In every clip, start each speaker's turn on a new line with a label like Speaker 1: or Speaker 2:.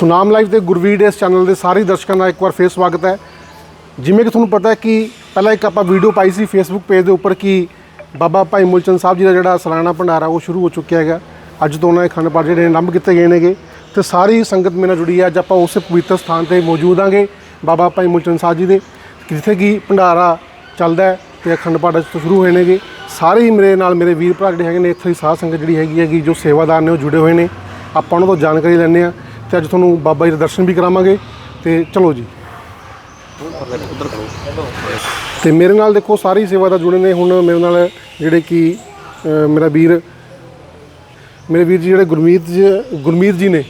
Speaker 1: Sunam live ਤੇ ਗੁਰਵੀਰ ਇਸ channel ਦੇ ਸਾਰੇ ਦਰਸ਼ਕਾਂ ਦਾ ਇੱਕ ਵਾਰ ਫੇਰ ਸਵਾਗਤ ਹੈ। ਜਿਵੇਂ ਕਿ ਤੁਹਾਨੂੰ ਪਤਾ ਹੈ ਕਿ ਪਹਿਲਾਂ ਇੱਕ ਆਪਾਂ ਵੀਡੀਓ ਪਾਈ ਸੀ ਫੇਸਬੁੱਕ ਪੇਜ ਦੇ ਉੱਪਰ ਕਿ ਬਾਬਾ ਭਾਈ ਮੁਲਚੰਦ ਸਾਹਿਬ ਜੀ ਦਾ ਜਿਹੜਾ ਸਾਲਾਨਾ ਭੰਡਾਰਾ ਉਹ ਸ਼ੁਰੂ ਹੋ ਚੁੱਕਿਆ ਹੈਗਾ। ਅੱਜ ਤੋਂ ਉਹਨਾਂ ਦੇ ਅਖੰਡ ਪਾਠ ਜਿਹੜੇ ਆਰੰਭ ਕੀਤੇ ਗਏ ਨੇਗੇ। ਤੇ ਸਾਰੀ ਸੰਗਤ ਮੇਰੇ ਨਾਲ ਜੁੜੀ ਹੈ। ਅੱਜ ਆਪਾਂ ਉਸੇ ਪਵਿੱਤਰ ਸਥਾਨ ਤੇ ਮੌਜੂਦ ਆਂਗੇ ਬਾਬਾ ਭਾਈ ਮੁਲਚੰਦ ਸਾਹਿਬ ਜੀ ਦੇ, ਜਿੱਥੇ ਕਿ ਭੰਡਾਰਾ ਚੱਲਦਾ ਹੈ ਤੇ ਅਖੰਡ ਪਾਠ ਅੱਜ ਤੋਂ ਸ਼ੁਰੂ ਹੋਏ ਨੇਗੇ। ਸਾਰੇ ਹੀ ਮੇਰੇ ਨਾਲ ਮੇਰੇ ਵੀਰ ਭਰਾ ਜਿਹੜੇ ਹੈਗੇ ਨੇ, ਇੱਥੇ ਦੀ ਸਾਧ ਸੰਗਤ ਜਿਹੜੀ ਹੈਗੀ ਹੈਗੀ, ਜੋ ਸੇਵਾਦਾਰ ਨੇ, ਉਹ ਜੁੜੇ ਹੋਏ ਨੇ। ਆਪਾਂ ਉਹਨਾਂ ਤੋਂ ਜਾਣਕਾਰੀ ਲੈਂਦੇ ਆ ਤੇ ਅੱਜ ਤੁਹਾਨੂੰ ਬਾਬਾ ਜੀ ਦੇ ਦਰਸ਼ਨ ਵੀ ਕਰਾਵਾਂਗੇ ਤੇ ਚਲੋ ਜੀ। ਤੇ ਮੇਰੇ ਨਾਲ ਦੇਖੋ ਸਾਰੀ ਸੇਵਾ ਦਾ ਜੁੜੇ ਨੇ। ਹੁਣ ਮੇਰੇ ਨਾਲ ਜਿਹੜੇ ਕਿ ਮੇਰਾ ਵੀਰ, ਮੇਰੇ ਵੀਰ ਜੀ ਜਿਹੜੇ ਗੁਰਮੀਤ ਜੀ ਗੁਰਮੀਤ ਜੀ ਨੇ,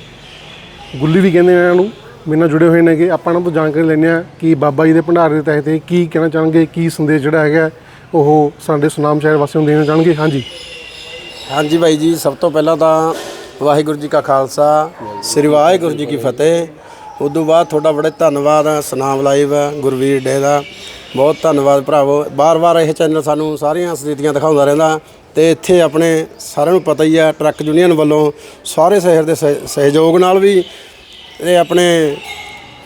Speaker 1: ਗੁੱਲੀ ਵੀ ਕਹਿੰਦੇ ਨੇ ਇਹਨਾਂ ਨੂੰ, ਮੇਰੇ ਨਾਲ ਜੁੜੇ ਹੋਏ ਨੇਗੇ। ਆਪਾਂ ਇਹਨਾਂ ਤੋਂ ਜਾਣਕਾਰੀ ਲੈਂਦੇ ਆ ਕਿ ਬਾਬਾ ਜੀ ਦੇ ਭੰਡਾਰੇ ਦੇ ਤਹਿਤ ਕੀ ਕਹਿਣਾ ਚਾਹਣਗੇ, ਕੀ ਸੰਦੇਸ਼ ਜਿਹੜਾ ਹੈਗਾ, ਉਹ ਸਾਡੇ ਸੁਨਾਮ ਸ਼ਹਿਰ ਵਾਸੀਆਂ ਨੂੰ ਦੇਣਾ ਚਾਹਣਗੇ ਹਾਂਜੀ।
Speaker 2: ਹਾਂਜੀ ਬਾਈ ਜੀ, ਸਭ ਤੋਂ ਪਹਿਲਾਂ ਤਾਂ ਵਾਹਿਗੁਰੂ ਜੀ ਕਾ ਖਾਲਸਾ, ਸ੍ਰੀ ਵਾਹਿਗੁਰੂ ਜੀ ਕੀ ਫਤਿਹ। ਉਦੋਂ ਬਾਅਦ ਤੁਹਾਡਾ ਬੜੇ ਧੰਨਵਾਦ ਹੈ ਸਨਾਮ ਲਾਈਵ ਗੁਰਵੀਰ ਡੇ ਦਾ। ਬਹੁਤ ਧੰਨਵਾਦ ਭਰਾਵੋ। ਬਾਰ-ਬਾਰ ਇਹ ਚੈਨਲ ਸਾਨੂੰ ਸਾਰੀਆਂ ਸਥਿਤੀਆਂ ਦਿਖਾਉਂਦਾ ਰਹਿੰਦਾ। ਤੇ ਇੱਥੇ ਆਪਣੇ ਸਾਰਿਆਂ ਨੂੰ ਪਤਾ ਹੀ ਆ, ਟਰੱਕ ਯੂਨੀਅਨ ਵੱਲੋਂ ਸਾਰੇ ਸ਼ਹਿਰ ਦੇ ਸਹਿ- ਸਹਿਯੋਗ ਨਾਲ ਵੀ ਇਹ ਆਪਣੇ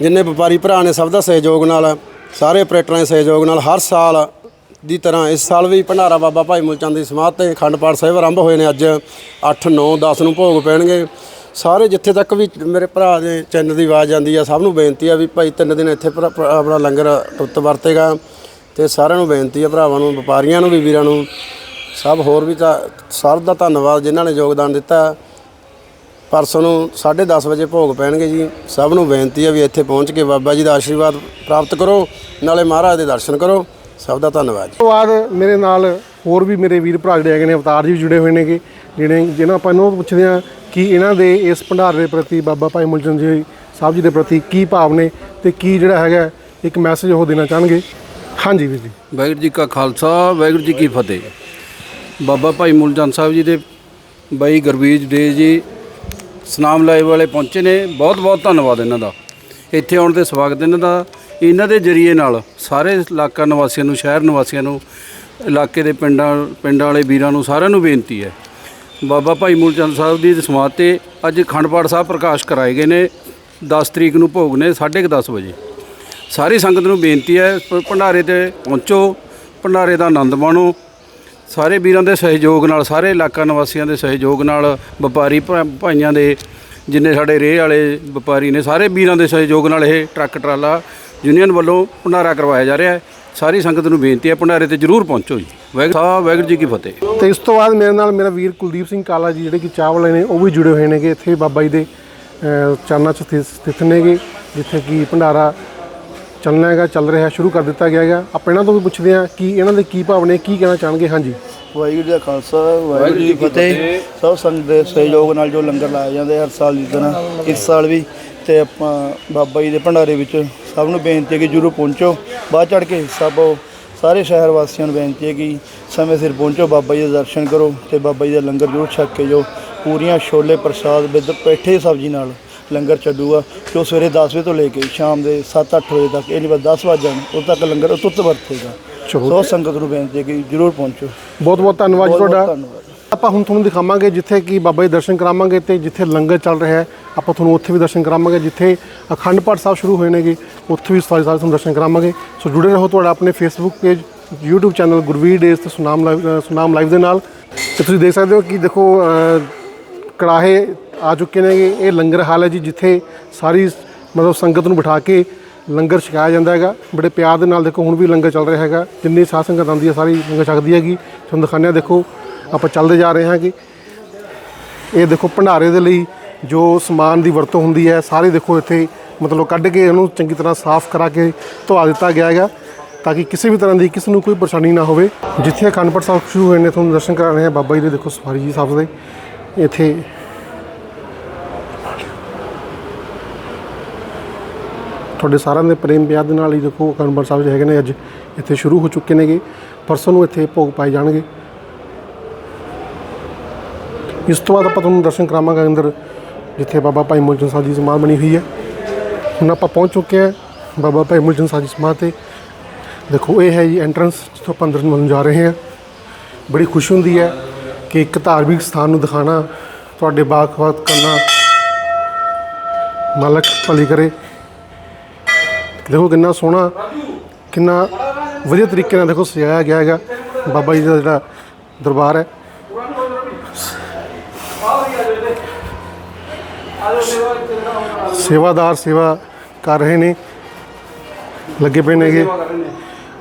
Speaker 2: ਜਿੰਨੇ ਵਪਾਰੀ ਭਰਾ ਨੇ ਸਭ ਦਾ ਸਹਿਯੋਗ ਨਾਲ, ਸਾਰੇ ਆਪਰੇਟਰਾਂ ਦੇ ਸਹਿਯੋਗ ਨਾਲ ਹਰ ਸਾਲ ਦੀ ਤਰ੍ਹਾਂ ਇਸ ਸਾਲ ਵੀ ਭੰਡਾਰਾ ਬਾਬਾ ਭਾਈ ਮੁਲਚੰਦ ਦੀ ਸਮਾਧ ਤੇ ਅਖੰਡ ਪਾਠ ਸਾਹਿਬ ਆਰੰਭ ਹੋਏ ਨੇ ਅੱਜ 8 9 10 ਨੂੰ ਭੋਗ ਪੈਣਗੇ। ਸਾਰੇ ਜਿੱਥੇ ਤੱਕ ਵੀ ਮੇਰੇ ਭਰਾ ਦੇ ਚੈਨਲ ਦੀ ਆਵਾਜ਼ ਆਉਂਦੀ ਆ, ਸਭ ਨੂੰ ਬੇਨਤੀ ਆ ਵੀ ਭਾਈ ਤਿੰਨ ਦਿਨ ਇੱਥੇ ਭਰਾ- ਆਪਣਾ ਲੰਗਰ ਟੁੱਟ ਵਰਤੇਗਾ ਤੇ ਸਾਰਿਆਂ ਨੂੰ ਬੇਨਤੀ ਆ, ਭਰਾਵਾਂ ਨੂੰ, ਵਪਾਰੀਆਂ ਨੂੰ ਵੀ, ਵੀਰਾਂ ਨੂੰ। ਸਭ ਹੋਰ ਵੀ ਤਾਂ ਸਭ ਦਾ ਧੰਨਵਾਦ ਜਿਨ੍ਹਾਂ ਨੇ ਯੋਗਦਾਨ ਦਿੱਤਾ। ਪਰਸੋਂ ਨੂੰ 10:30 ਵਜੇ ਭੋਗ ਪੈਣਗੇ ਜੀ। ਸਭ ਨੂੰ ਬੇਨਤੀ ਆ ਵੀ ਇੱਥੇ ਪਹੁੰਚ ਕੇ ਬਾਬਾ ਜੀ ਦਾ ਆਸ਼ੀਰਵਾਦ ਪ੍ਰਾਪਤ ਕਰੋ, ਨਾਲੇ ਮਹਾਰਾਜ ਦੇ ਦਰਸ਼ਨ ਕਰੋ। ਸਭ ਦਾ ਧੰਨਵਾਦ ਜੀ।
Speaker 1: ਤੋਂ ਬਾਅਦ ਮੇਰੇ ਨਾਲ ਹੋਰ ਵੀ ਮੇਰੇ ਵੀਰ ਭਰਾ ਜਿਹੜੇ ਹੈਗੇ ਨੇ ਅਵਤਾਰ ਜੀ ਵੀ ਜੁੜੇ ਹੋਏ ਨੇਗੇ ਜਿਹੜੇ ਜਿਹਨਾਂ ਆਪਾਂ ਇਹਨਾਂ ਤੋਂ ਪੁੱਛਦੇ ਆ ਕਿ ਇਹਨਾਂ ਦੇ ਇਸ ਭੰਡਾਰੇ ਦੇ ਪ੍ਰਤੀ ਬਾਬਾ ਭਾਈ ਮੁਲਚੰਦ ਜੀ ਸਾਹਿਬ ਜੀ ਦੇ ਪ੍ਰਤੀ ਕੀ ਭਾਵ ਨੇ ਤੇ ਕੀ ਜਿਹੜਾ ਹੈਗਾ ਇੱਕ ਮੈਸੇਜ ਉਹ ਦੇਣਾ ਚਾਹਣਗੇ। ਹਾਂਜੀ ਵੀਰ ਜੀ।
Speaker 3: ਵਾਹਿਗੁਰੂ ਜੀ ਕਾ ਖਾਲਸਾ ਵਾਹਿਗੁਰੂ ਜੀ ਕੀ ਫਤਿਹ। ਬਾਬਾ ਭਾਈ ਮੂਲਚੰਦ ਸਾਹਿਬ ਜੀ ਦੇ ਬਾਈ ਗੁਰਬੀਜ ਦੇ ਜੀ ਸਨਾਮ ਲਾਈਵ ਵਾਲੇ ਪਹੁੰਚੇ ਨੇ। ਬਹੁਤ ਬਹੁਤ ਧੰਨਵਾਦ ਇਹਨਾਂ ਦਾ। ਇੱਥੇ ਆਉਣ ਤੇ ਸਵਾਗਤ ਇਹਨਾਂ ਦਾ। ਇਹਨਾਂ ਦੇ ਜਰੀਏ ਨਾਲ ਸਾਰੇ ਇਲਾਕਾ ਨਿਵਾਸੀਆਂ ਨੂੰ, ਸ਼ਹਿਰ ਨਿਵਾਸੀਆਂ ਨੂੰ, ਇਲਾਕੇ ਦੇ ਪਿੰਡਾਂ ਪਿੰਡਾਂ ਵਾਲੇ ਵੀਰਾਂ ਨੂੰ ਸਾਰਿਆਂ ਨੂੰ ਬੇਨਤੀ ਹੈ। ਬਾਬਾ ਭਾਈ ਮੂਲਚੰਦ ਸਾਹਿਬ ਦੀ ਸਮਾਧ ਤੇ ਅੱਜ ਅਖੰਡ ਪਾਠ ਸਾਹਿਬ ਪ੍ਰਕਾਸ਼ ਕਰਾਏ ਗਏ ਨੇ। 10 ਤਰੀਕ ਨੂੰ ਭੋਗ ਨੇ 10:30 ਵਜੇ। ਸਾਰੀ ਸੰਗਤ ਨੂੰ ਬੇਨਤੀ ਹੈ ਭੰਡਾਰੇ ਤੇ ਪਹੁੰਚੋ, ਭੰਡਾਰੇ ਦਾ ਆਨੰਦ ਮਾਣੋ। ਸਾਰੇ ਵੀਰਾਂ ਦੇ ਸਹਿਯੋਗ ਨਾਲ, ਸਾਰੇ ਇਲਾਕਾ ਨਿਵਾਸੀਆਂ ਦੇ ਸਹਿਯੋਗ ਨਾਲ, ਵਪਾਰੀ ਭਾ- ਭਾਈਆਂ ਦੇ, ਜਿੰਨੇ ਸਾਡੇ ਰੇਹ ਵਾਲੇ ਵਪਾਰੀ ਨੇ, ਸਾਰੇ ਵੀਰਾਂ ਦੇ ਸਹਿਯੋਗ ਨਾਲ ਇਹ ਟਰੱਕ ਟਰਾਲਾ ਯੂਨੀਅਨ ਵੱਲੋਂ ਭੰਡਾਰਾ ਕਰਵਾਇਆ ਜਾ ਰਿਹਾ ਹੈ। ਸਾਰੀ ਸੰਗਤ ਨੂੰ ਬੇਨਤੀ ਹੈ ਭੰਡਾਰੇ ਤੇ ਜਰੂਰ ਪਹੁੰਚੋ ਜੀ। ਵਾਹਿਗੁਰੂ ਸਾਹਿਬ ਵਾਹਿਗੁਰੂ ਜੀ ਕੀ ਫਤਿਹ।
Speaker 1: ਤੇ ਇਸ ਤੋਂ ਬਾਅਦ ਮੇਰੇ ਨਾਲ ਮੇਰਾ ਵੀਰ ਕੁਲਦੀਪ ਸਿੰਘ ਕਾਲਾ ਜੀ ਜਿਹੜੇ ਕਿ ਚਾਹ ਵਾਲੇ ਨੇ ਉਹ ਵੀ ਜੁੜੇ ਹੋਏ ਨੇਗੇ ਇੱਥੇ ਬਾਬਾ ਜੀ ਦੇ ਚਰਨਾਂ 'ਚ ਸਥਿ- ਸਥਿਤ ਨੇਗੇ ਜਿੱਥੇ ਕਿ ਭੰਡਾਰਾ ਚੱਲਣਾ ਹੈਗਾ ਚੱਲ ਰਿਹਾ ਸ਼ੁਰੂ ਕਰ ਦਿੱਤਾ ਗਿਆ ਹੈਗਾ। ਆਪਾਂ ਇਹਨਾਂ ਤੋਂ ਵੀ ਪੁੱਛਦੇ ਹਾਂ ਕਿ ਇਹਨਾਂ ਦੇ ਕੀ ਭਾਵ ਨੇ ਕੀ ਕਹਿਣਾ ਚਾਹਣਗੇ? ਹਾਂਜੀ।
Speaker 4: ਵਾਹਿਗੁਰੂ ਜੀ ਕਾ ਖਾਲਸਾ ਵਾਹਿਗੁਰੂ ਜੀ ਕੀ ਫਤਿਹ। ਸਭ ਸੰਗਤ ਦੇ ਸਹਿਯੋਗ ਨਾਲ ਜੋ ਲੰਗਰ ਲਾਏ ਜਾਂਦੇ ਹਰ ਸਾਲ ਦੀ ਤਰ੍ਹਾਂ ਇਸ ਸਾਲ ਵੀ। ਤੇ ਆਪਾਂ ਬਾਬਾ ਜੀ ਦੇ ਭੰਡਾਰੇ ਵਿੱਚ ਸਭ ਨੂੰ ਬੇਨਤੀ ਹੈ ਕਿ ਜਰੂਰ ਪਹੁੰਚੋ ਬਾਅਦ ਚੜ ਕੇ ਸਭ ਸਾਰੇ ਸ਼ਹਿਰ ਵਾਸੀਆਂ ਨੂੰ ਬੇਨਤੀ ਹੈ ਕਿ ਸਮੇਂ ਸਿਰ ਪਹੁੰਚੋ ਬਾਬਾ ਜੀ ਦੇ ਦਰਸ਼ਨ ਕਰੋ ਤੇ ਬਾਬਾ ਜੀ ਦਾ ਲੰਗਰ ਜਰੂਰ ਛਕ ਕੇ ਜੋ ਪੂਰੀਆਂ ਛੋਲੇ ਪ੍ਰਸਾਦ ਵਿਦ ਪੇਠੇ ਸਬਜ਼ੀ ਨਾਲ ਲੰਗਰ ਚੱਲੂਗਾ ਜੋ ਸਵੇਰੇ 10 ਵਜੇ ਤੋਂ ਲੈ ਕੇ ਸ਼ਾਮ ਦੇ 7-8 ਵਜੇ ਤੱਕ ਇਹ ਨਹੀਂ ਬਸ 10 ਵਜੇ ਜਾਣ ਉਦੋਂ ਤੱਕ ਲੰਗਰ ਅਤੁੱਤ ਵਰਤੇਗਾ। ਸੋ ਸੰਗਤ ਨੂੰ ਬੇਨਤੀ ਹੈ ਕਿ ਜਰੂਰ ਪਹੁੰਚੋ।
Speaker 1: ਬਹੁਤ ਬਹੁਤ ਧੰਨਵਾਦ ਜੀ ਤੁਹਾਡਾ।
Speaker 4: ਧੰਨਵਾਦ।
Speaker 1: ਆਪਾਂ ਹੁਣ ਤੁਹਾਨੂੰ ਦਿਖਾਵਾਂਗੇ ਜਿੱਥੇ ਕਿ ਬਾਬਾ ਜੀ ਦਰਸ਼ਨ ਕਰਾਵਾਂਗੇ ਤੇ ਜਿੱਥੇ ਲੰਗਰ ਚੱਲ ਰਿਹਾ ਹੈ ਆਪਾਂ ਤੁਹਾਨੂੰ ਉੱਥੇ ਵੀ ਦਰਸ਼ਨ ਕਰਾਵਾਂਗੇ ਜਿੱਥੇ ਅਖੰਡ ਪਾਠ ਸਾਹਿਬ ਸ਼ੁਰੂ ਹੋਏ ਨੇਗੇ ਉੱਥੇ ਵੀ ਸਾਰੇ ਸਾਰੇ ਤੁਹਾਨੂੰ ਦਰਸ਼ਨ ਕਰਾਵਾਂਗੇ। ਸੋ ਜੁੜੇ ਰਹੋ ਤੁਹਾਡਾ ਆਪਣੇ Facebook page YouTube channel Gurveer Days ਤੇ ਸੁਨਾਮ ਲਾਈਵ ਸੁਨਾਮ ਲਾਈਵ ਦੇ ਨਾਲ। ਤੇ ਤੁਸੀਂ ਦੇਖ ਸਕਦੇ ਹੋ ਕਿ ਦੇਖੋ ਅ, ਕੜਾਹੇ ਆ ਚੁੱਕੇ ਨੇਗੇ ਇਹ ਲੰਗਰ ਹਾਲ ਹੈ ਜੀ ਜਿੱਥੇ ਸਾਰੀ ਮਤਲਬ ਸੰਗਤ ਨੂੰ ਬਿਠਾ ਕੇ ਲੰਗਰ ਛਕਾਇਆ ਜਾਂਦਾ ਹੈਗਾ। ਬੜੇ ਪਿਆਰ ਦੇ ਨਾਲ ਦੇਖੋ ਹੁਣ ਵੀ ਲੰਗਰ ਚੱਲ ਰਿਹਾ ਹੈਗਾ। ਜਿੰਨੀ ਸਾਧ ਸੰਗਤ ਆਉਂਦੀ ਹੈ ਸਾਰੀ ਲੰਗਰ ਛਕਦੀ ਹੈਗੀ। ਤੁਹਾਨੂੰ ਦਿਖਾਉਂਦੇ ਹਾਂ ਦੇਖੋ ਆਪਾਂ ਚੱਲਦੇ ਜਾ ਰਹੇ ਹਾਂਗੇ। ਇਹ ਦੇਖੋ ਭੰਡਾਰੇ ਦੇ ਲਈ ਜੋ ਸਮਾਨ ਦੀ ਵਰਤੋਂ ਹੁੰਦੀ ਹੈ, ਸਾਰੇ ਦੇਖੋ ਇੱਥੇ ਮਤਲਬ ਕੱਢ ਕੇ ਇਹਨੂੰ ਚੰਗੀ ਤਰ੍ਹਾਂ ਸਾਫ਼ ਕਰਾ ਕੇ ਧਵਾ ਦਿੱਤਾ ਗਿਆ ਹੈਗਾ ਤਾਂ ਕਿ ਕਿਸੇ ਵੀ ਤਰ੍ਹਾਂ ਦੀ ਕਿਸੇ ਨੂੰ ਕੋਈ ਪਰੇਸ਼ਾਨੀ ਨਾ ਹੋਵੇ। ਜਿੱਥੇ ਅਖੰਡ ਸਾਹਿਬ ਸ਼ੁਰੂ ਹੋਏ ਨੇ, ਤੁਹਾਨੂੰ ਦਰਸ਼ਨ ਕਰਾ ਰਹੇ ਹਾਂ। ਬਾਬਾ ਜੀ ਦੇ ਦੇਖੋ ਸਵਾਰੀ ਜੀ ਸਾਹਿਬ ਦੇ। ਇੱਥੇ ਤੁਹਾਡੇ ਸਾਰਿਆਂ ਦੇ ਪ੍ਰੇਮ ਪਿਆਰ ਦੇ ਨਾਲ ਹੀ ਦੇਖੋ ਅਖੰਡਪੁਰ ਸਾਹਿਬ ਜਿਹੜੇ ਹੈਗੇ ਨੇ। ਅੱਜ ਇੱਥੇ ਸ਼ੁਰੂ ਹੋ ਚੁੱਕੇ ਨੇਗੇ। ਪਰਸੋਂ ਨੂੰ ਇੱਥੇ ਭੋਗ ਪਾਏ ਜਾਣਗੇ। ਇਸ ਤੋਂ ਬਾਅਦ ਆਪਾਂ ਤੁਹਾਨੂੰ ਦਰਸ਼ਨ ਕਰਾਵਾਂਗੇ ਅੰਦਰ, ਜਿੱਥੇ ਬਾਬਾ ਭਾਈ ਮੁਲਚੰਦ ਸਾਹਿਬ ਦੀ ਸਮਾਧ ਬਣੀ ਹੋਈ ਹੈ। ਹੁਣ ਆਪਾਂ ਪਹੁੰਚ ਚੁੱਕੇ ਹਾਂ ਬਾਬਾ ਭਾਈ ਮੁਲਚੰਦ ਸਾਹਿਬ ਦੀ ਸਮਾਧ ਤੇ। ਦੇਖੋ, ਇਹ ਹੈ ਜੀ ਐਂਟਰੈਂਸ ਜਿੱਥੋਂ ਆਪਾਂ ਅੰਦਰ ਨੂੰ ਜਾ ਰਹੇ ਹਾਂ। ਬੜੀ ਖੁਸ਼ੀ ਹੁੰਦੀ ਹੈ ਕਿ ਇੱਕ ਧਾਰਮਿਕ ਸਥਾਨ ਨੂੰ ਦਿਖਾਣਾ ਤੁਹਾਡੇ ਬਾਖਵਾਤ ਕਰਨਾ ਮਾਲਕ ਭਲੀ ਕਰੇ। ਦੇਖੋ, ਕਿੰਨਾ ਸੋਹਣਾ, ਕਿੰਨਾ ਵਧੀਆ ਤਰੀਕੇ ਨਾਲ ਦੇਖੋ ਸਜਾਇਆ ਗਿਆ ਹੈਗਾ। ਬਾਬਾ ਜੀ ਦਾ ਜਿਹੜਾ ਦਰਬਾਰ ਹੈ ਸੇਵਾਦਾਰ ਸੇਵਾ ਕਰ ਰਹੇ ਨੇ। ਲੱਗੇ ਪਏ ਨੇਗੇ।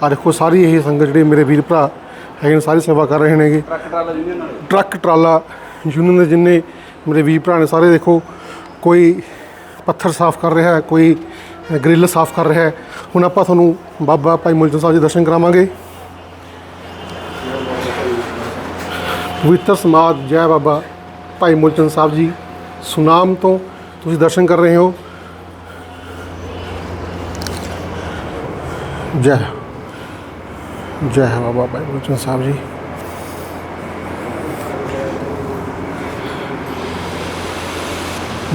Speaker 1: ਆ ਦੇਖੋ ਸਾਰੀ ਇਹ ਸੰਗਤ ਜਿਹੜੇ ਮੇਰੇ ਵੀਰ ਭਰਾ ਹੈਗੇ ਨੇ ਸਾਰੀ ਸੇਵਾ ਕਰ ਰਹੇ ਨੇਗੇ। ਟਰੱਕ ਟਰਾਲਾ ਯੂਨੀਅਨ ਦੇ ਜਿੰਨੇ ਮੇਰੇ ਵੀਰ ਭਰਾ ਨੇ ਸਾਰੇ ਦੇਖੋ ਕੋਈ ਪੱਥਰ ਸਾਫ਼ ਕਰ ਰਿਹਾ ਹੈ ਕੋਈ ਗ੍ਰਿਲ ਸਾਫ਼ ਕਰ ਰਿਹਾ ਹੈ। ਹੁਣ ਆਪਾਂ ਤੁਹਾਨੂੰ ਬਾਬਾ ਭਾਈ ਮੁਲਜ਼ਮ ਸਾਹਿਬ ਜੀ ਦਰਸ਼ਨ ਕਰਾਵਾਂਗੇ। ਪਵਿੱਤਰ ਸਮਾਜ ਜੈ ਬਾਬਾ ਭਾਈ ਮੁਲਜ਼ਮ ਸਾਹਿਬ ਜੀ। ਸੁਨਾਮ ਤੋਂ ਤੁਸੀਂ ਦਰਸ਼ਨ ਕਰ ਰਹੇ ਹੋ। ਜੈ ਜੈ ਬਾਬਾ ਭਾਈ ਮੁਲਜ਼ਮ ਸਾਹਿਬ ਜੀ।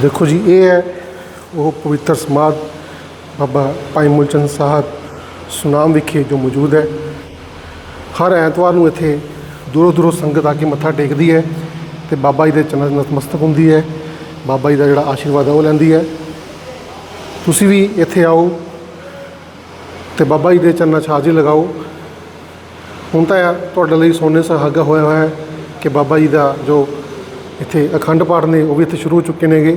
Speaker 1: ਦੇਖੋ ਜੀ, ਇਹ ਹੈ ਉਹ ਪਵਿੱਤਰ ਸਮਾਧ ਬਾਬਾ ਭਾਈ ਮੁਲਚੰਦ ਸਾਹਿਬ ਸੁਨਾਮ ਵਿਖੇ ਜੋ ਮੌਜੂਦ ਹੈ। ਹਰ ਐਤਵਾਰ ਨੂੰ ਇੱਥੇ ਦੂਰੋਂ ਦੂਰੋਂ ਸੰਗਤ ਆ ਕੇ ਮੱਥਾ ਟੇਕਦੀ ਹੈ ਤੇ ਬਾਬਾ ਜੀ ਦੇ ਚਰਨਾਂ 'ਚ ਨਤਮਸਤਕ ਹੁੰਦੀ ਹੈ। ਬਾਬਾ ਜੀ ਦਾ ਜਿਹੜਾ ਆਸ਼ੀਰਵਾਦ ਹੈ ਉਹ ਲੈਂਦੀ ਹੈ। ਤੁਸੀਂ ਵੀ ਇੱਥੇ ਆਓ ਤੇ ਬਾਬਾ ਜੀ ਦੇ ਚਰਨਾਂ 'ਚ ਹਾਜ਼ਰੀ ਲਗਾਓ। ਹੁਣ ਤਾਂ ਇਹ ਤੁਹਾਡੇ ਲਈ ਸੋਨੇ ਸਹਾਗਾ ਹੋਇਆ ਹੋਇਆ ਹੈ ਕਿ ਬਾਬਾ ਜੀ ਦਾ ਜੋ ਇੱਥੇ ਅਖੰਡ ਪਾਠ ਨੇ, ਉਹ ਵੀ ਇੱਥੇ ਸ਼ੁਰੂ ਹੋ ਚੁੱਕੇ ਨੇਗੇ।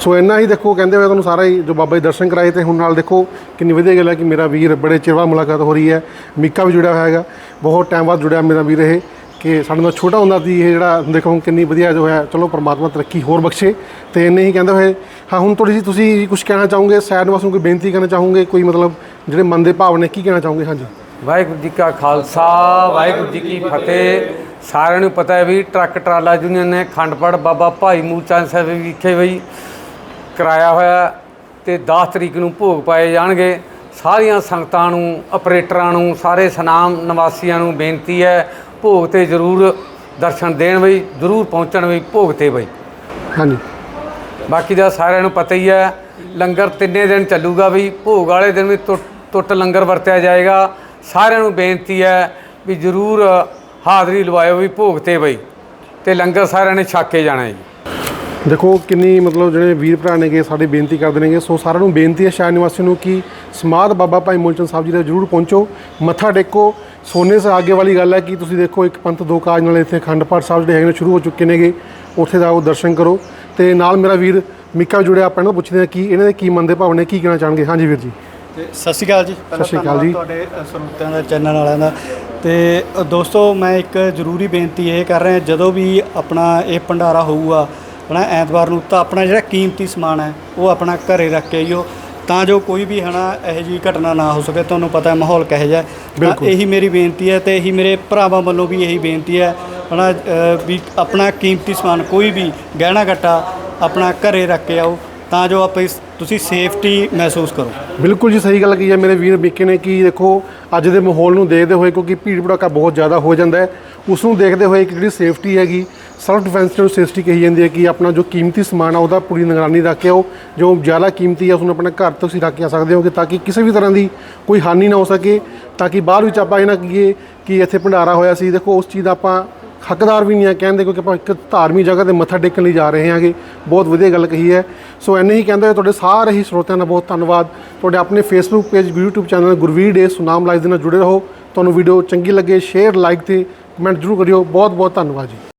Speaker 1: ਸੋ ਇੰਨਾ ਹੀ ਦੇਖੋ, ਕਹਿੰਦੇ ਹੋਏ ਤੁਹਾਨੂੰ ਸਾਰਾ ਹੀ ਜੋ ਬਾਬਾ ਜੀ ਦਰਸ਼ਨ ਕਰਾਏ ਤੇ ਹੁਣ ਨਾਲ ਦੇਖੋ ਕਿੰਨੀ ਵਧੀਆ ਗੱਲ ਹੈ ਕਿ ਮੇਰਾ ਵੀਰ ਬੜੇ ਚਿਰ ਮੁਲਾਕਾਤ ਹੋ ਰਹੀ ਹੈ। ਮੀਕਾ ਵੀ ਜੁੜਿਆ ਹੋਇਆ ਹੈਗਾ। ਬਹੁਤ ਟਾਈਮ ਬਾਅਦ ਜੁੜਿਆ ਮੇਰਾ ਵੀਰ ਇਹ ਕਿ ਸਾਡੇ ਨਾਲ ਛੋਟਾ ਹੁੰਦਾ ਸੀ, ਇਹ ਜਿਹੜਾ ਦੇਖੋ ਕਿੰਨੀ ਵਧੀਆ ਜੋ ਹੈ, ਚਲੋ ਪਰਮਾਤਮਾ ਤਰੱਕੀ ਹੋਰ ਬਖਸ਼ੇ ਤੇ ਇੰਨੇ ਹੀ ਕਹਿੰਦੇ ਹੋਏ, ਹਾਂ, ਹੁਣ ਥੋੜੀ ਜੀ ਤੁਸੀਂ ਕੁਝ ਕਹਿਣਾ ਚਾਹੋਗੇ ਸੈਡ ਵਾਸ ਨੂੰ ਕੋਈ ਬੇਨਤੀ ਕਰਨਾ ਚਾਹੋਗੇ, ਕੋਈ ਮਤਲਬ ਜਿਹੜੇ ਮਨ ਦੇ ਭਾਵ ਨੇ, ਕੀ ਕਹਿਣਾ ਚਾਹੋਗੇ? ਹਾਂਜੀ।
Speaker 5: ਵਾਹਿਗੁਰੂ ਜੀ ਕਾ ਖਾਲਸਾ, ਵਾਹਿਗੁਰੂ ਜੀ ਕੀ ਫਤਿਹ। ਸਾਰਿਆਂ ਨੂੰ ਪਤਾ ਹੈ ਵੀ ਟਰੱਕ ਟਰਾਲਾ ਯੂਨੀਅਨ ਨੇ ਖੰਡਪੜ ਬਾਬਾ ਭਾਈ ਮੂਚੰਦ ਸਾਹਿਬ ਵਿਖੇ ਵੀ ਕਰਾਇਆ ਹੋਇਆ ਤੇ 10 ਤਰੀਕ ਨੂੰ ਭੋਗ ਪਾਏ ਜਾਣਗੇ। ਸਾਰੀਆਂ ਸੰਗਤਾਂ ਨੂੰ ਆਪਰੇਟਰਾਂ ਨੂੰ ਸਾਰੇ ਸਨਾਮ ਨਿਵਾਸੀਆਂ ਨੂੰ ਬੇਨਤੀ ਹੈ ਭੋਗ ਤੇ ਜ਼ਰੂਰ ਦਰਸ਼ਨ ਦੇਣ ਬਈ ਜ਼ਰੂਰ ਪਹੁੰਚਣ ਬਈ ਭੋਗ ਤੇ ਬਈ।
Speaker 1: ਹਾਂਜੀ।
Speaker 5: ਬਾਕੀ ਦਾ ਸਾਰਿਆਂ ਨੂੰ ਪਤਾ ਹੀ ਹੈ ਲੰਗਰ ਤਿੰਨੇ ਦਿਨ ਚੱਲੂਗਾ ਵੀ ਭੋਗ ਵਾਲੇ ਦਿਨ ਵੀ ਟੁੱਟ ਲੰਗਰ ਵਰਤਿਆ ਜਾਏਗਾ। ਸਾਰਿਆਂ ਨੂੰ ਬੇਨਤੀ ਹੈ ਵੀ ਜ਼ਰੂਰ ਹਾਜ਼ਰੀ ਲਵਾਇਓ ਵੀ ਭੋਗ ਤੇ ਬਈ। ਤੇ ਲੰਗਰ ਸਾਰਿਆਂ ਨੇ ਛੱਕ ਕੇ ਜਾਣਾ ਹੈ ਜੀ।
Speaker 1: ਦੇਖੋ ਕਿੰਨੀ ਮਤਲਬ ਜਿਹੜੇ ਵੀਰ ਭਰਾ ਨੇਗੇ ਸਾਡੇ ਬੇਨਤੀ ਕਰਦੇ ਨੇਗੇ। ਸੋ ਸਾਰਿਆਂ ਨੂੰ ਬੇਨਤੀ ਹੈ ਸ਼ਾਹ ਨਿਵਾਸੀ ਨੂੰ ਕਿ ਸਮਾਧ ਬਾਬਾ ਭਾਈ ਮੁਲਚੰਦ ਸਾਹਿਬ ਜੀ ਦਾ ਜਰੂਰ ਪਹੁੰਚੋ ਮੱਥਾ ਟੇਕੋ। ਸੋਨੇ ਸੇ ਅੱਗੇ ਵਾਲੀ ਗੱਲ ਹੈ ਕਿ ਤੁਸੀਂ ਦੇਖੋ ਇੱਕ ਪੰਥ ਦੋ ਕਾਜ ਨਾਲ ਇੱਥੇ ਅਖੰਡ ਪਾਠ ਸਾਹਿਬ ਜਿਹੜੇ ਹੈਗੇ ਨੇ ਸ਼ੁਰੂ ਹੋ ਚੁੱਕੇ ਨੇਗੇ ਉੱਥੇ ਦਾ ਉਹ ਦਰਸ਼ਨ ਕਰੋ। ਤੇ ਨਾਲ ਮੇਰਾ ਵੀਰ ਮਿੱਕਾ ਜੁੜਿਆ ਆਪਾਂ ਇਹਨਾਂ ਤੋਂ ਪੁੱਛਦੇ ਹਾਂ ਕਿ ਇਹਨਾਂ ਦੇ ਕੀ ਮਨ ਦੇ ਭਾਵ ਨੇ ਕੀ ਕਹਿਣਾ ਚਾਹਣਗੇ? ਹਾਂਜੀ ਵੀਰ ਜੀ।
Speaker 6: ਤੇ ਸਤਿ ਸ਼੍ਰੀ ਅਕਾਲ ਜੀ।
Speaker 1: ਸਤਿ ਸ਼੍ਰੀ ਅਕਾਲ ਜੀ।
Speaker 6: ਤੁਹਾਡੇ ਸਰੋਤਿਆਂ ਦਾ ਚੈਨਲ ਵਾਲਿਆਂ ਦਾ। ਤੇ ਦੋਸਤੋ ਮੈਂ ਇੱਕ ਜ਼ਰੂਰੀ ਬੇਨਤੀ ਇਹ ਕਰ ਰਿਹਾ ਜਦੋਂ ਵੀ ਆਪਣਾ ਇਹ ਭੰਡਾਰਾ ਹੋਊਗਾ ਹਨਾ ਐਤਵਾਰ ਨੂੰ ਤਾਂ ਆਪਣਾ ਜਿਹੜਾ ਕੀਮਤੀ ਸਮਾਨ ਹੈ ਉਹ ਆਪਣਾ ਘਰੇ ਰੱਖ ਕੇ ਆਈਓ ਤਾਂ ਜੋ ਕੋਈ ਵੀ ਹਨਾ ਇਹੋ ਜਿਹੀ ਘਟਨਾ ਨਾ ਹੋ ਸਕੇ ਤੁਹਾਨੂੰ ਪਤਾ ਹੈ ਮਾਹੌਲ ਕਿਹੋ ਜਿਹਾ ਹੈ। ਤਾਂ। ਇਹੀ ਮੇਰੀ ਬੇਨਤੀ ਹੈ ਤੇ ਇਹੀ ਮੇਰੇ ਭਰਾਵਾਂ ਵੱਲੋਂ ਵੀ ਇਹੀ ਬੇਨਤੀ ਹੈ ਹਨਾ ਵੀ ਆਪਣਾ ਕੀਮਤੀ ਸਮਾਨ ਕੋਈ ਵੀ ਗਹਿਣਾ ਗੱਟਾ ਆਪਣਾ ਘਰੇ ਰੱਖ ਕੇ ਆਓ ਤਾਂ ਜੋ ਆਪਾਂ ਤੁਸੀਂ ਸੇਫਟੀ ਮਹਿਸੂਸ ਕਰੋ
Speaker 1: ਬਿਲਕੁਲ ਜੀ ਸਹੀ ਗੱਲ ਕਹੀ ਹੈ ਮੇਰੇ ਵੀਰ ਮਿੱਕੇ ਨੇ ਕਿ ਦੇਖੋ ਅੱਜ ਦੇ ਮਾਹੌਲ ਨੂੰ ਦੇਖਦੇ ਹੋਏ ਕਿਉਂਕਿ ਭੀੜ ਭੜਾਕਾ ਬਹੁਤ ਜ਼ਿਆਦਾ ਹੋ ਜਾਂਦਾ ਹੈ ਉਸ ਨੂੰ ਦੇਖਦੇ ਹੋਏ ਕਿ ਜਿਹੜੀ ਸੇਫਟੀ ਹੈਗੀ ਸੈਲਫ ਡਿਫੈਂਸ ਨੂੰ ਸੇਫਟੀ ਕਹੀ ਜਾਂਦੀ ਹੈ ਕਿ ਆਪਣਾ ਜੋ ਕੀਮਤੀ ਸਮਾਨ ਆ, ਉਹਦਾ ਪੂਰੀ ਨਿਗਰਾਨੀ ਰੱਖ ਕੇ ਆਓ। ਜੋ ਜ਼ਿਆਦਾ ਕੀਮਤੀ ਆ ਉਸ ਨੂੰ ਆਪਣੇ ਘਰ ਤੋਂ ਤੁਸੀਂ ਰੱਖ ਕੇ ਆ ਸਕਦੇ ਹੋ ਕਿ ਤਾਂ ਕਿ ਕਿਸੇ ਵੀ ਤਰ੍ਹਾਂ ਦੀ ਕੋਈ ਹਾਨੀ ਨਾ ਹੋ ਸਕੇ, ਤਾਂ ਕਿ ਬਾਅਦ ਵਿੱਚ ਆਪਾਂ ਇਹ ਨਾ ਕਹੀਏ ਕਿ ਇੱਥੇ ਭੰਡਾਰਾ ਹੋਇਆ ਸੀ। ਦੇਖੋ, ਉਸ ਚੀਜ਼ ਦਾ ਆਪਾਂ ਹੱਕਦਾਰ ਵੀ ਨਹੀਂ ਆ ਕਹਿੰਦੇ, ਕਿਉਂਕਿ ਆਪਾਂ ਇੱਕ ਧਾਰਮਿਕ ਜਗ੍ਹਾ ਤੇ ਮੱਥਾ ਟੇਕਣ ਲਈ ਜਾ ਰਹੇ ਹਾਂਗੇ। ਬਹੁਤ ਵਧੀਆ ਗੱਲ ਕਹੀ ਹੈ। ਸੋ ਐਨੇ ਹੀ ਕਹਿੰਦੇ ਤੁਹਾਡੇ ਸਾਰੇ ਹੀ ਸਰੋਤਿਆਂ ਦਾ ਬਹੁਤ ਧੰਨਵਾਦ। ਤੁਹਾਡੇ ਆਪਣੇ Facebook page YouTube channel Gurveer Day, Sunam live ਦੇ ਨਾਲ ਜੁੜੇ ਰਹੋ। ਤੁਹਾਨੂੰ ਵੀਡੀਓ ਚੰਗੀ ਲੱਗੇ ਸ਼ੇਅਰ ਲਾਈਕ ਤੇ ਕਮੈਂਟ ਜ਼ਰੂਰ ਕਰਿਓ। ਬਹੁਤ ਬਹੁਤ ਧੰਨਵਾਦ ਜੀ।